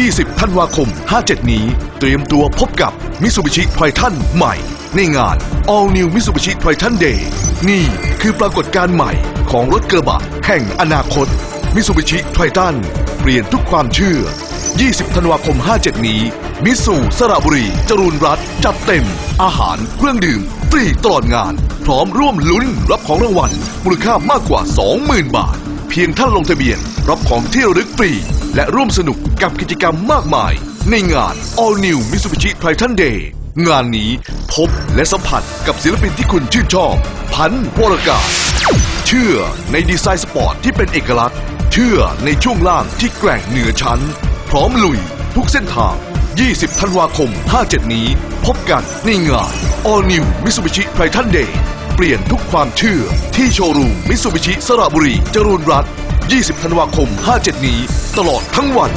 20 ธันวาคม 57 นี้ เตรียมตัวพบกับ Mitsubishi Triton ใหม่ ในงาน All New Mitsubishi Triton Day นี่คือปรากฏการณ์ใหม่ของรถกระบะแห่งอนาคต Mitsubishi Triton เปลี่ยนทุกความเชื่อ 20 ธันวาคม 57 นี้ มิสูสระบุรี จรูนรัตจัดเต็ม อาหาร เครื่องดื่ม ฟรีตลอดงาน พร้อมร่วมลุ้นรับของรางวัลมูลค่ามากกว่า 20,000 บาท เพียงท่านลงทะเบียน รับของที่ระลึกฟรี และร่วมสนุกกับกิจกรรมมากมาย ในงาน All New Mitsubishi Triton Day งานนี้พบและสัมผัสกับศิลปินที่คุณชื่นชอบ พันธ์วรกาศ เชื่อในดีไซน์สปอร์ตที่เป็นเอกลักษณ์ เชื่อในช่วงล่างที่แกร่งเหนือชั้น พร้อมลุยทุกเส้นทาง 20 ธันวาคม 57 นี้ พบกันในงาน All New Mitsubishi Triton Day เปลี่ยนทุกความเชื่อ ที่โชว์รูมมิสุบิชิสระบุรี จรูนรัตน์20ธันวาคม 57 นี้ ตลอดทั้งวัน